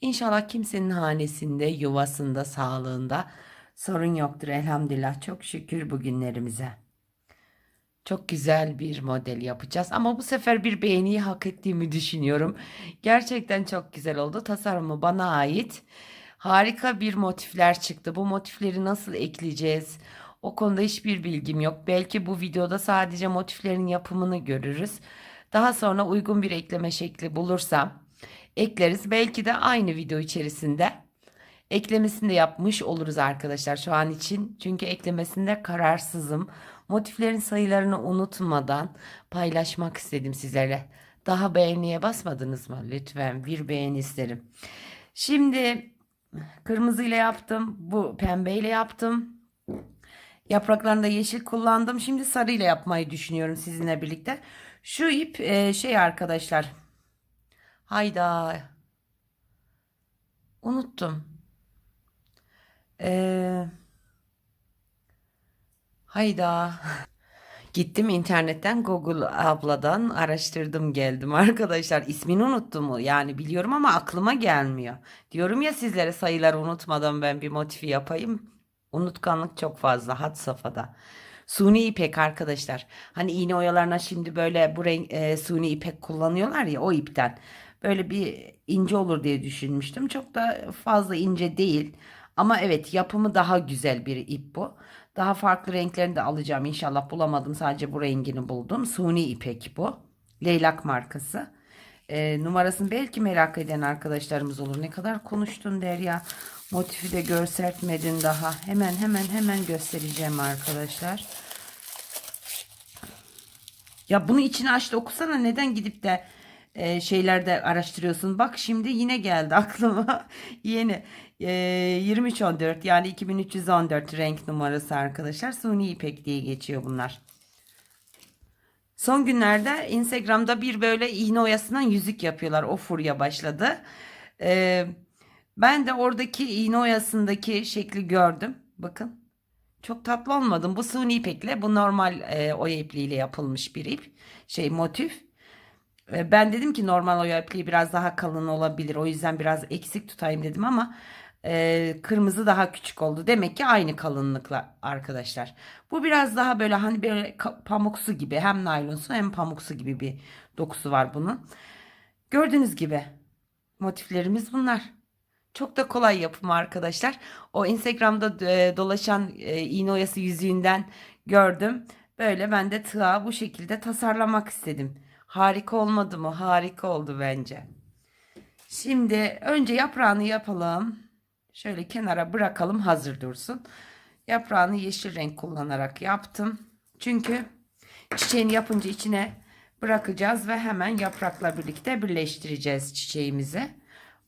İnşallah kimsenin hanesinde, yuvasında, sağlığında sorun yoktur. Elhamdülillah çok şükür bugünlerimize. Çok güzel bir model yapacağız ama bu sefer bir beğeniyi hak ettiğimi düşünüyorum. Gerçekten çok güzel oldu. Tasarımı bana ait. Harika bir motifler çıktı. Bu motifleri nasıl ekleyeceğiz? O konuda hiçbir bilgim yok. Belki bu videoda sadece motiflerin yapımını görürüz. Daha sonra uygun bir ekleme şekli bulursam ekleriz. Belki de aynı video içerisinde eklemesini de yapmış oluruz arkadaşlar şu an için. Çünkü eklemesinde kararsızım. Motiflerin sayılarını unutmadan paylaşmak istedim sizlerle. Daha beğeniye basmadınız mı? Lütfen bir beğeni isterim. Şimdi kırmızıyla yaptım. Bu pembeyle yaptım. Yapraklarında yeşil kullandım. Şimdi sarıyla yapmayı düşünüyorum sizinle birlikte. Şu ip e, şey arkadaşlar. Hayda. Unuttum. Ee, hayda. Gittim internetten Google abladan araştırdım geldim arkadaşlar. İsmini unuttum yani biliyorum ama aklıma gelmiyor. Diyorum ya sizlere sayıları unutmadan ben bir motifi yapayım. Unutkanlık çok fazla had safhada. Suni ipek arkadaşlar. Hani iğne oyalarına şimdi böyle bu renk e, suni ipek kullanıyorlar ya o ipten. Böyle bir ince olur diye düşünmüştüm. Çok da fazla ince değil. Ama evet yapımı daha güzel bir ip bu. Daha farklı renklerini de alacağım inşallah bulamadım. Sadece bu rengini buldum. Suni ipek bu. Leylak markası. E, numarasını belki merak eden arkadaşlarımız olur. Ne kadar konuştun Derya. Motifi de göstermedin daha. Hemen hemen hemen göstereceğim arkadaşlar. Ya bunu içine aç da okusana. Neden gidip de e, şeylerde araştırıyorsun? Bak şimdi yine geldi aklıma. Yeni e, 2314 yani 2314 renk numarası arkadaşlar. Suni ipek diye geçiyor bunlar. Son günlerde Instagram'da bir böyle iğne oyasından yüzük yapıyorlar. O furya başladı. Ee, ben de oradaki iğne oyasındaki şekli gördüm. Bakın. Çok tatlı olmadım. Bu suni ipekle bu normal e, oya ipliğiyle yapılmış bir ip. Şey motif. Ben dedim ki normal oya ipliği biraz daha kalın olabilir. O yüzden biraz eksik tutayım dedim ama e, kırmızı daha küçük oldu. Demek ki aynı kalınlıkla arkadaşlar. Bu biraz daha böyle hani böyle pamuksu gibi hem naylonsu hem pamuksu gibi bir dokusu var bunun. Gördüğünüz gibi motiflerimiz bunlar. Çok da kolay yapımı arkadaşlar. O Instagram'da e, dolaşan e, iğne oyası yüzüğünden gördüm. Böyle ben de tığa bu şekilde tasarlamak istedim. Harika olmadı mı? Harika oldu bence. Şimdi önce yaprağını yapalım. Şöyle kenara bırakalım hazır dursun. Yaprağını yeşil renk kullanarak yaptım. Çünkü çiçeğini yapınca içine bırakacağız ve hemen yaprakla birlikte birleştireceğiz çiçeğimizi.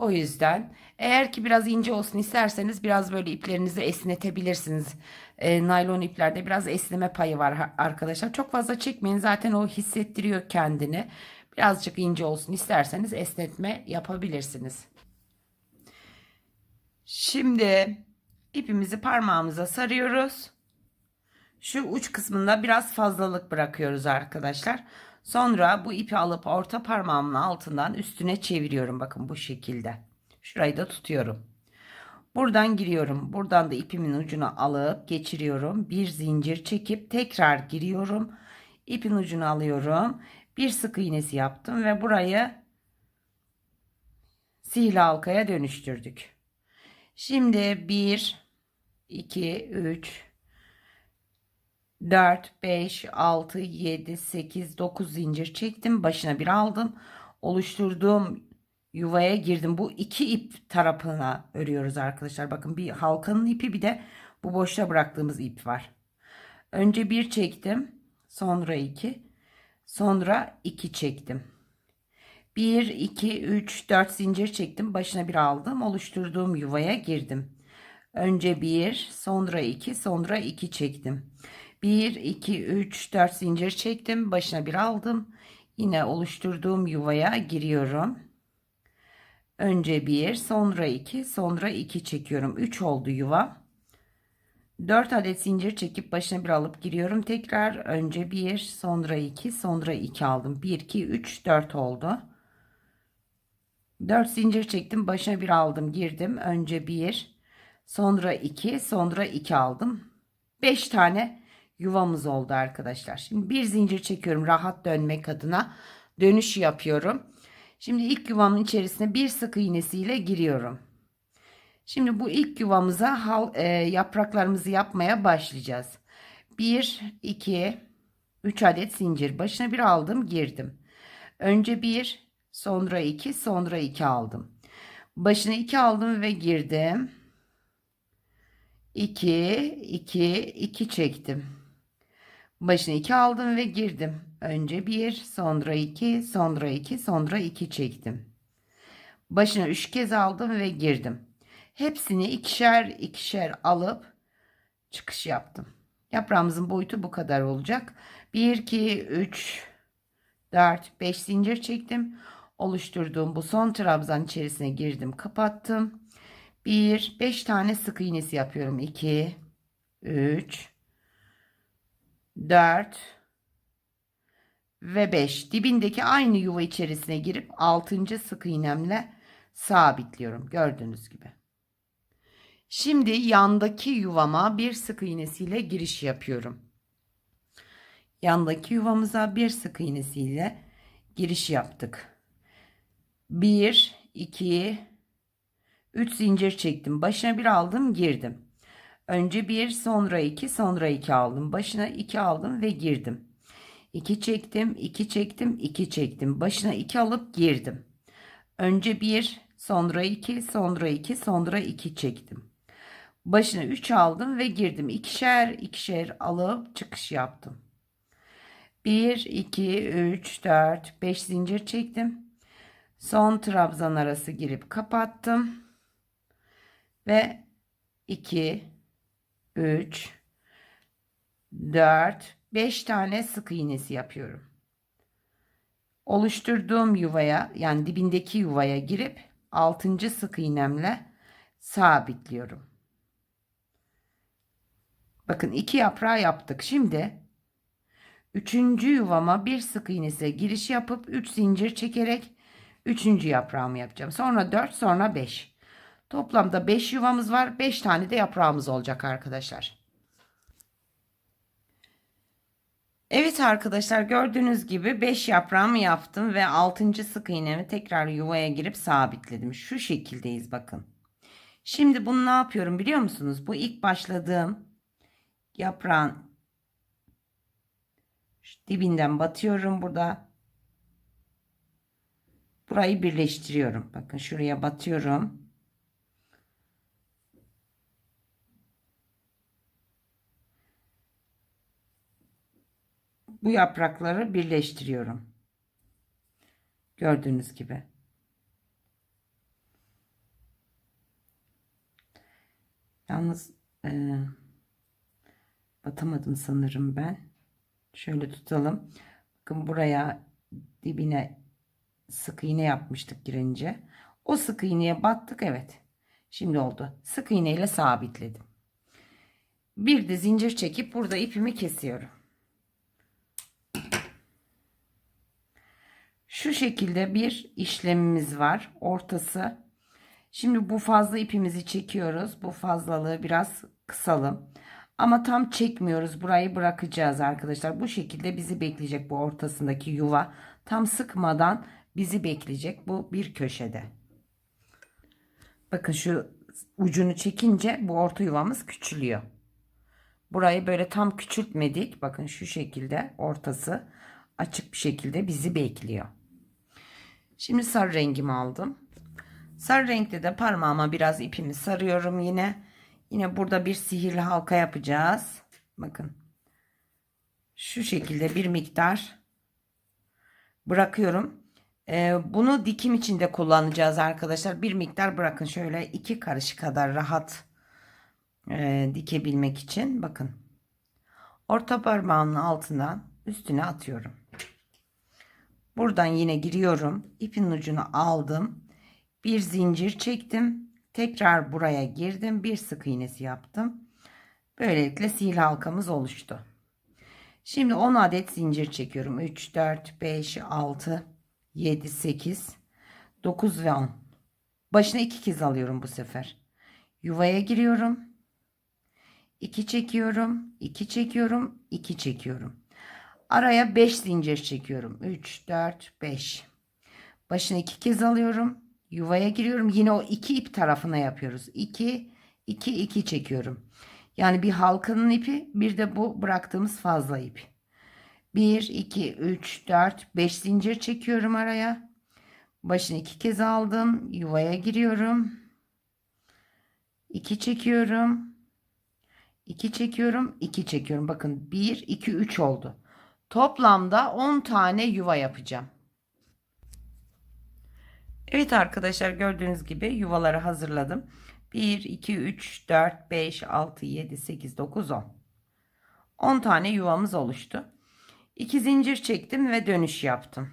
O yüzden eğer ki biraz ince olsun isterseniz biraz böyle iplerinizi esnetebilirsiniz. E, naylon iplerde biraz esneme payı var arkadaşlar. Çok fazla çekmeyin zaten o hissettiriyor kendini. Birazcık ince olsun isterseniz esnetme yapabilirsiniz. Şimdi ipimizi parmağımıza sarıyoruz. Şu uç kısmında biraz fazlalık bırakıyoruz arkadaşlar. Sonra bu ipi alıp orta parmağımın altından üstüne çeviriyorum. Bakın bu şekilde. Şurayı da tutuyorum. Buradan giriyorum. Buradan da ipimin ucunu alıp geçiriyorum. Bir zincir çekip tekrar giriyorum. İpin ucunu alıyorum. Bir sık iğnesi yaptım ve burayı sihirli halkaya dönüştürdük. Şimdi 1 2 3 4 5 6 7 8 9 zincir çektim. Başına bir aldım. Oluşturduğum yuvaya girdim. Bu iki ip tarafına örüyoruz arkadaşlar. Bakın bir halkanın ipi bir de bu boşta bıraktığımız ip var. Önce bir çektim. Sonra iki. Sonra iki çektim. 1, 2, 3, 4 zincir çektim. Başına bir aldım. Oluşturduğum yuvaya girdim. Önce 1, sonra 2, sonra 2 çektim. 1, 2, 3, 4 zincir çektim. Başına bir aldım. Yine oluşturduğum yuvaya giriyorum. Önce 1, sonra 2, sonra 2 çekiyorum. 3 oldu yuva. 4 adet zincir çekip başına bir alıp giriyorum. Tekrar önce 1, sonra 2, sonra 2 aldım. 1, 2, 3, 4 oldu. 4 zincir çektim. Başına bir aldım. Girdim. Önce 1, sonra 2, sonra 2 aldım. 5 tane yuvamız oldu arkadaşlar. Şimdi bir zincir çekiyorum rahat dönmek adına. Dönüş yapıyorum. Şimdi ilk yuvamın içerisine bir sık iğnesiyle giriyorum. Şimdi bu ilk yuvamıza hal, e, yapraklarımızı yapmaya başlayacağız. 1, 2, 3 adet zincir. Başına bir aldım girdim. Önce 1, sonra 2, sonra 2 aldım. Başına 2 aldım ve girdim. 2, 2, 2 çektim. Başına 2 aldım ve girdim. Önce 1, sonra 2, sonra 2, sonra 2 çektim. Başına 3 kez aldım ve girdim. Hepsini ikişer ikişer alıp çıkış yaptım. Yaprağımızın boyutu bu kadar olacak. 1, 2, 3, 4, 5 zincir çektim. Oluşturduğum bu son trabzan içerisine girdim, kapattım. 1, 5 tane sık iğnesi yapıyorum. 2, 3, 4 ve 5. Dibindeki aynı yuva içerisine girip 6. sık iğnemle sabitliyorum. Gördüğünüz gibi. Şimdi yandaki yuvama bir sık iğnesiyle giriş yapıyorum. Yandaki yuvamıza bir sık iğnesiyle giriş yaptık. 1 2 3 zincir çektim. Başına bir aldım, girdim. Önce 1, sonra 2, sonra 2 aldım. Başına 2 aldım ve girdim. 2 çektim, 2 çektim, 2 çektim. Başına 2 alıp girdim. Önce 1, sonra 2, sonra 2, sonra 2 çektim. Başına 3 aldım ve girdim. İkişer ikişer alıp çıkış yaptım. 1, 2, 3, 4, 5 zincir çektim. Son trabzan arası girip kapattım. Ve 2, 3, 4, 5 tane sık iğnesi yapıyorum. Oluşturduğum yuvaya yani dibindeki yuvaya girip 6. sık iğnemle sabitliyorum. Bakın iki yaprağı yaptık. Şimdi üçüncü yuvama bir sık iğnesi giriş yapıp 3 zincir çekerek üçüncü yaprağımı yapacağım. Sonra 4 sonra 5. Toplamda 5 yuvamız var. 5 tane de yaprağımız olacak arkadaşlar. Evet arkadaşlar gördüğünüz gibi 5 yaprağımı yaptım ve 6. sık iğnemi tekrar yuvaya girip sabitledim. Şu şekildeyiz bakın. Şimdi bunu ne yapıyorum biliyor musunuz? Bu ilk başladığım yaprağın dibinden batıyorum burada. Burayı birleştiriyorum. Bakın şuraya batıyorum. Bu yaprakları birleştiriyorum. Gördüğünüz gibi. Yalnız e, batamadım sanırım ben. Şöyle tutalım. Bakın buraya dibine sık iğne yapmıştık girince. O sık iğneye battık evet. Şimdi oldu. Sık iğne ile sabitledim. Bir de zincir çekip burada ipimi kesiyorum. Şu şekilde bir işlemimiz var. Ortası. Şimdi bu fazla ipimizi çekiyoruz. Bu fazlalığı biraz kısalım. Ama tam çekmiyoruz. Burayı bırakacağız arkadaşlar. Bu şekilde bizi bekleyecek bu ortasındaki yuva. Tam sıkmadan bizi bekleyecek. Bu bir köşede. Bakın şu ucunu çekince bu orta yuvamız küçülüyor. Burayı böyle tam küçültmedik. Bakın şu şekilde ortası açık bir şekilde bizi bekliyor. Şimdi sarı rengimi aldım. Sarı renkte de parmağıma biraz ipimi sarıyorum yine. Yine burada bir sihirli halka yapacağız. Bakın. Şu şekilde bir miktar bırakıyorum. Ee, bunu dikim içinde kullanacağız arkadaşlar. Bir miktar bırakın şöyle iki karış kadar rahat e, dikebilmek için bakın. Orta parmağımın altından üstüne atıyorum. Buradan yine giriyorum. İpin ucunu aldım. Bir zincir çektim. Tekrar buraya girdim. Bir sık iğnesi yaptım. Böylelikle sihir halkamız oluştu. Şimdi 10 adet zincir çekiyorum. 3, 4, 5, 6, 7, 8, 9 ve 10. Başına iki kez alıyorum bu sefer. Yuvaya giriyorum. 2 çekiyorum. 2 çekiyorum. 2 çekiyorum. Araya 5 zincir çekiyorum. 3, 4, 5. Başına iki kez alıyorum. Yuvaya giriyorum. Yine o iki ip tarafına yapıyoruz. 2, 2, 2 çekiyorum. Yani bir halkanın ipi bir de bu bıraktığımız fazla ip. 1, 2, 3, 4, 5 zincir çekiyorum araya. Başını iki kez aldım. Yuvaya giriyorum. 2 çekiyorum. 2 çekiyorum. 2 çekiyorum. Bakın 1, 2, 3 oldu. Toplamda 10 tane yuva yapacağım. Evet arkadaşlar gördüğünüz gibi yuvaları hazırladım. 1, 2, 3, 4, 5, 6, 7, 8, 9, 10. 10 tane yuvamız oluştu. 2 zincir çektim ve dönüş yaptım.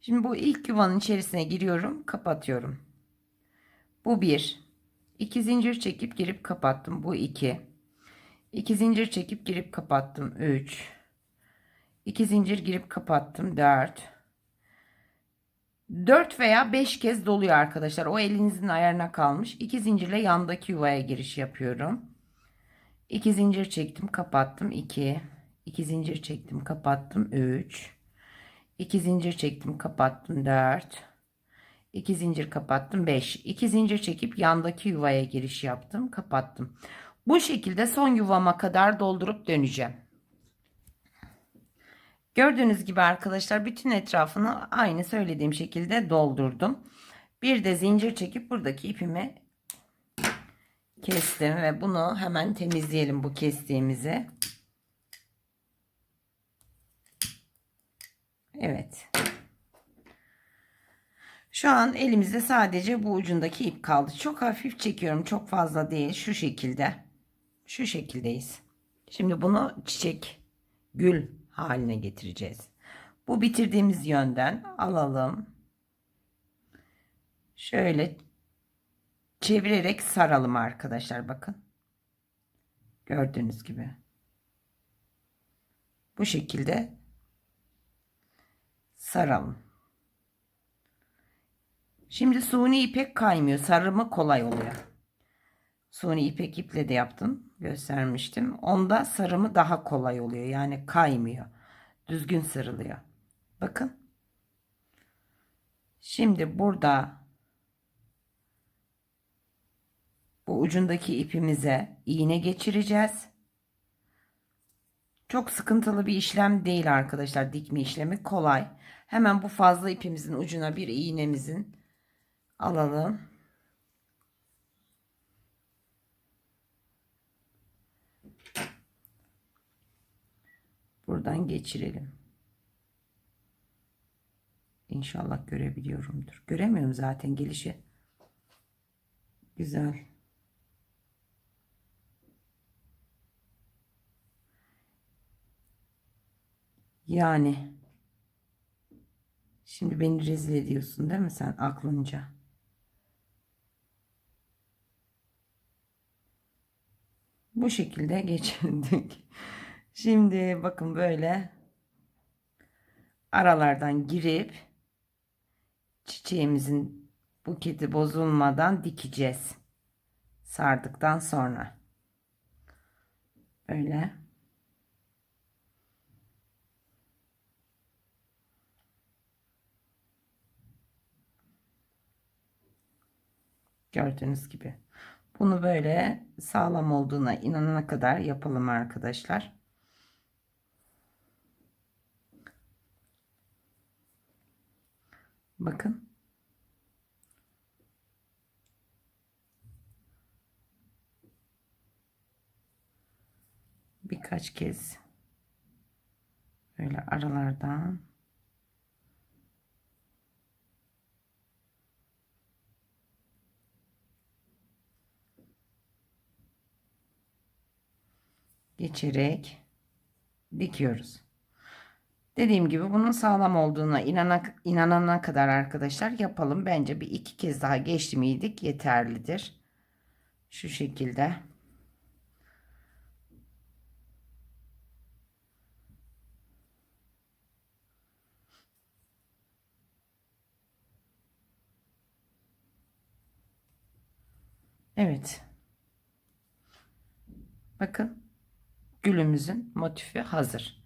Şimdi bu ilk yuvanın içerisine giriyorum, kapatıyorum. Bu 1. 2 zincir çekip girip kapattım. Bu 2. 2 zincir çekip girip kapattım. 3. 2 zincir girip kapattım. 4. 4 veya 5 kez doluyor arkadaşlar. O elinizin ayarına kalmış. 2 zincirle yandaki yuvaya giriş yapıyorum. 2 zincir çektim, kapattım. 2. 2 zincir çektim, kapattım. 3. 2 zincir çektim, kapattım. 4. 2 zincir kapattım. 5. 2 zincir çekip yandaki yuvaya giriş yaptım, kapattım. Bu şekilde son yuvama kadar doldurup döneceğim. Gördüğünüz gibi arkadaşlar bütün etrafını aynı söylediğim şekilde doldurdum. Bir de zincir çekip buradaki ipimi kestim ve bunu hemen temizleyelim bu kestiğimizi. Evet. Şu an elimizde sadece bu ucundaki ip kaldı. Çok hafif çekiyorum. Çok fazla değil. Şu şekilde. Şu şekildeyiz. Şimdi bunu çiçek, gül haline getireceğiz. Bu bitirdiğimiz yönden alalım. Şöyle çevirerek saralım arkadaşlar bakın. Gördüğünüz gibi. Bu şekilde saralım. Şimdi suni ipek kaymıyor. Sarımı kolay oluyor. Suni ipek iple de yaptım. Göstermiştim. Onda sarımı daha kolay oluyor. Yani kaymıyor. Düzgün sarılıyor. Bakın. Şimdi burada bu ucundaki ipimize iğne geçireceğiz. Çok sıkıntılı bir işlem değil arkadaşlar. Dikme işlemi kolay. Hemen bu fazla ipimizin ucuna bir iğnemizin alalım. Buradan geçirelim. İnşallah görebiliyorumdur. Göremiyorum zaten gelişi. Güzel. Yani şimdi beni rezil ediyorsun değil mi sen aklınca? Bu şekilde geçirdik. Şimdi bakın böyle aralardan girip çiçeğimizin buketi bozulmadan dikeceğiz. Sardıktan sonra. Böyle. Gördüğünüz gibi. Bunu böyle sağlam olduğuna inanana kadar yapalım arkadaşlar. Bakın. Birkaç kez böyle aralardan geçerek dikiyoruz. Dediğim gibi bunun sağlam olduğuna inana, inanana kadar arkadaşlar yapalım. Bence bir iki kez daha geçti miydik yeterlidir. Şu şekilde. Evet. Bakın gülümüzün motifi hazır.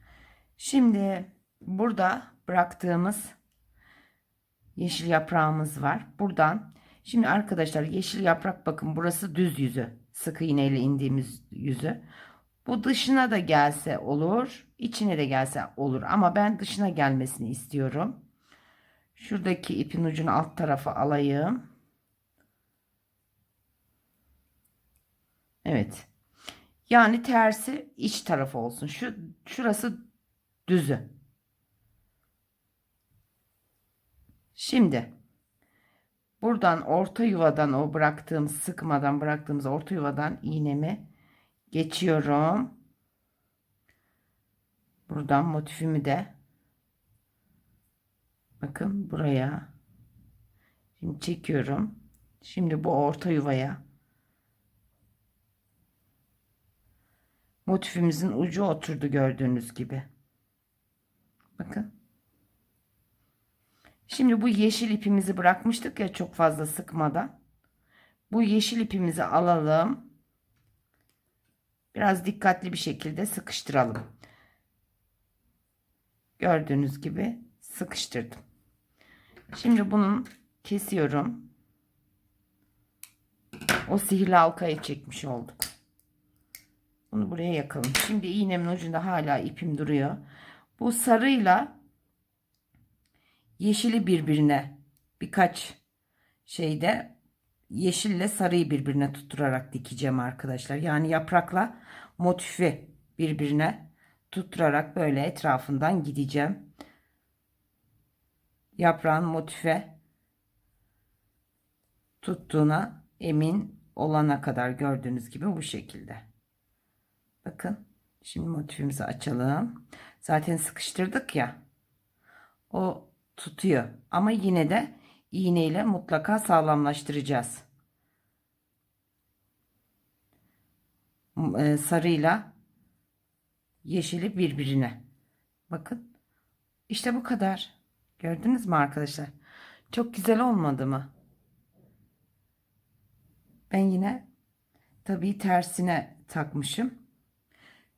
Şimdi burada bıraktığımız yeşil yaprağımız var. Buradan şimdi arkadaşlar yeşil yaprak bakın burası düz yüzü. Sık iğneyle indiğimiz yüzü. Bu dışına da gelse olur, içine de gelse olur ama ben dışına gelmesini istiyorum. Şuradaki ipin ucunu alt tarafa alayım. Evet. Yani tersi iç tarafı olsun. Şu şurası düzü. Şimdi buradan orta yuvadan o bıraktığımız sıkmadan bıraktığımız orta yuvadan iğnemi geçiyorum. Buradan motifimi de bakın buraya şimdi çekiyorum. Şimdi bu orta yuvaya motifimizin ucu oturdu gördüğünüz gibi. Bakın. Şimdi bu yeşil ipimizi bırakmıştık ya çok fazla sıkmadan. Bu yeşil ipimizi alalım. Biraz dikkatli bir şekilde sıkıştıralım. Gördüğünüz gibi sıkıştırdım. Şimdi bunun kesiyorum. O sihirli halkayı çekmiş olduk. Bunu buraya yakalım. Şimdi iğnemin ucunda hala ipim duruyor. Bu sarıyla yeşili birbirine birkaç şeyde yeşille sarıyı birbirine tutturarak dikeceğim arkadaşlar. Yani yaprakla motifi birbirine tutturarak böyle etrafından gideceğim. Yaprağın motife tuttuğuna emin olana kadar gördüğünüz gibi bu şekilde. Bakın şimdi motifimizi açalım. Zaten sıkıştırdık ya. O tutuyor. Ama yine de iğneyle mutlaka sağlamlaştıracağız. E, sarıyla yeşili birbirine. Bakın. İşte bu kadar. Gördünüz mü arkadaşlar? Çok güzel olmadı mı? Ben yine tabii tersine takmışım.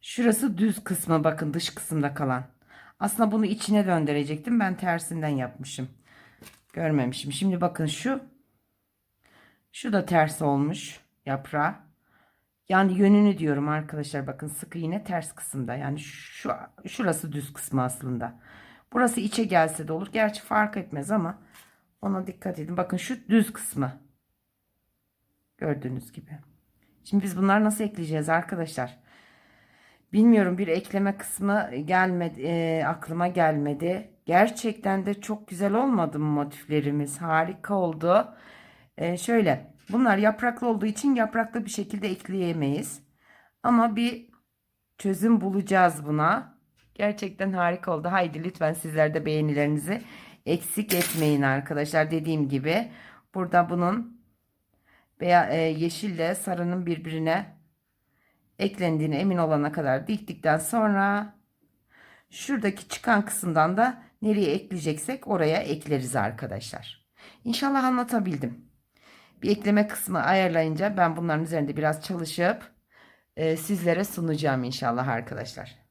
Şurası düz kısmı bakın dış kısımda kalan. Aslında bunu içine döndürecektim. Ben tersinden yapmışım. Görmemişim. Şimdi bakın şu. Şu da ters olmuş yaprağı. Yani yönünü diyorum arkadaşlar. Bakın sık iğne ters kısımda. Yani şu şurası düz kısmı aslında. Burası içe gelse de olur. Gerçi fark etmez ama ona dikkat edin. Bakın şu düz kısmı. Gördüğünüz gibi. Şimdi biz bunları nasıl ekleyeceğiz arkadaşlar? Bilmiyorum bir ekleme kısmı gelmedi e, aklıma gelmedi. Gerçekten de çok güzel olmadı mı motiflerimiz? Harika oldu. E, şöyle bunlar yapraklı olduğu için yapraklı bir şekilde ekleyemeyiz. Ama bir çözüm bulacağız buna. Gerçekten harika oldu. Haydi lütfen sizler de beğenilerinizi eksik etmeyin arkadaşlar. Dediğim gibi burada bunun veya e, yeşille sarının birbirine eklendiğine emin olana kadar diktikten sonra şuradaki çıkan kısımdan da nereye ekleyeceksek oraya ekleriz arkadaşlar. İnşallah anlatabildim. Bir ekleme kısmı ayarlayınca ben bunların üzerinde biraz çalışıp e, sizlere sunacağım inşallah arkadaşlar.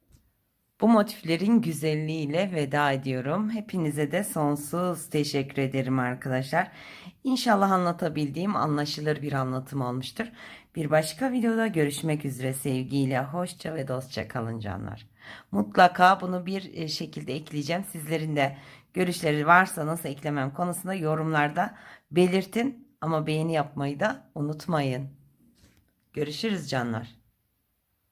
Bu motiflerin güzelliğiyle veda ediyorum. Hepinize de sonsuz teşekkür ederim arkadaşlar. İnşallah anlatabildiğim anlaşılır bir anlatım olmuştur. Bir başka videoda görüşmek üzere sevgiyle hoşça ve dostça kalın canlar. Mutlaka bunu bir e, şekilde ekleyeceğim. Sizlerin de görüşleri varsa nasıl eklemem konusunda yorumlarda belirtin ama beğeni yapmayı da unutmayın. Görüşürüz canlar.